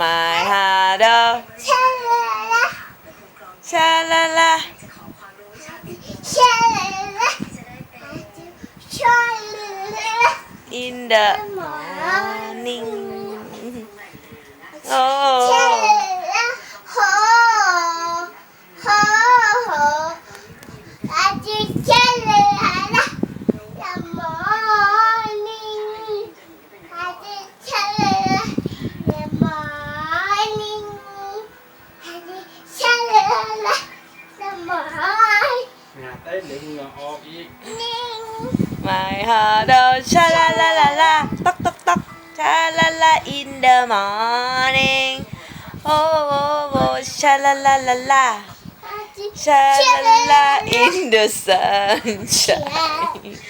My heart oh ชาลาลา ชาลาลา ชาลาลาชาลาลา in the morning โ าลาลา The morning งานเต้นเดี๋ยวเหงื่อออกอีก My heart oh ชาลาลาลาลาตอกตอกตอกชาลาลา in the morning โอ้โอ้โอ้ชาลาลาลาลา ชาลาลา in the sunshine ว้าย